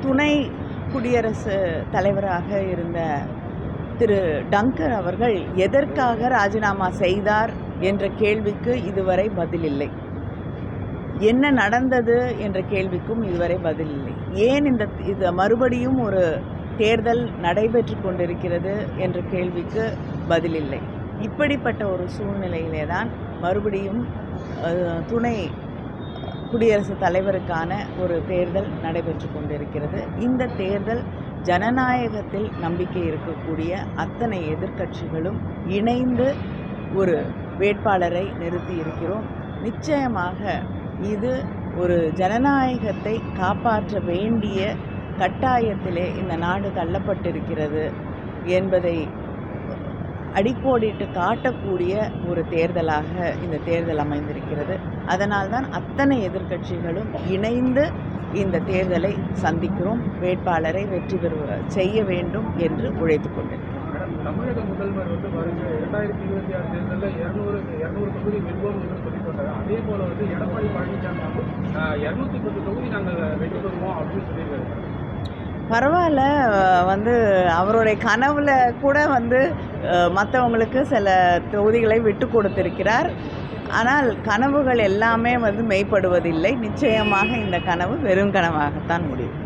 துணை குடியரசு தலைவராக இருந்த திரு டங்கர் அவர்கள் எதற்காக ராஜினாமா செய்தார் என்ற கேள்விக்கு இதுவரை பதில் இல்லை என்ன நடந்தது என்ற கேள்விக்கும் இதுவரை பதில் இல்லை ஏன் இந்த இது மறுபடியும் ஒரு தேர்தல் நடைபெற்று கொண்டிருக்கிறது என்ற கேள்விக்கு பதிலில்லை. இப்படிப்பட்ட ஒரு சூழ்நிலையிலே தான் மறுபடியும் துணை குடியரசுத் தலைவருக்கான ஒரு தேர்தல் நடைபெற்று கொண்டிருக்கிறது. இந்த தேர்தல் ஜனநாயகத்தில் நம்பிக்கை இருக்கக்கூடிய அத்தனை எதிர்க்கட்சிகளும் இணைந்து ஒரு வேட்பாளரை நிறுத்தி இருக்கிறோம். நிச்சயமாக இது ஒரு ஜனநாயகத்தை காப்பாற்ற வேண்டிய கட்டாயத்திலே இந்த நாடு தள்ளப்பட்டிருக்கிறது என்பதை அடிக்கோடிட்டு காட்டக்கூடிய ஒரு தேர்தலாக இந்த தேர்தல் அமைந்திருக்கிறது. அதனால்தான் அத்தனை எதிர்க்கட்சிகளும் இணைந்து இந்த தேர்தலை சந்திக்கிறோம். வேட்பாளரை வெற்றி பெறுவ செய்ய வேண்டும் என்று உழைத்து கொண்டிருக்கிறோம். தமிழக முதல்வர் வந்து வருகிற இரண்டாயிரத்தி இருபத்தி ஆறு தேர்தலில் இரநூறு இரநூறு தொகுதி வெல்வோம் என்று அதே போல வந்து எடப்பாடி பழனிசாமி வந்து இரநூத்தி பத்து தொகுதி நாங்கள் வெற்றி பெறுவோம் அப்படின்னு சொல்லியிருக்காரு. பரவாயில்ல. வந்து அவருடைய கனவுல கூட வந்து மற்றவங்களுக்கு சில தொகுதிகளை விட்டு கொடுத்திருக்கிறார். ஆனால் கனவுகள் எல்லாமே வந்து மெய்ப்படுவதில்லை. நிச்சயமாக இந்த கனவு வெறும் கனவாகத்தான் முடியும்.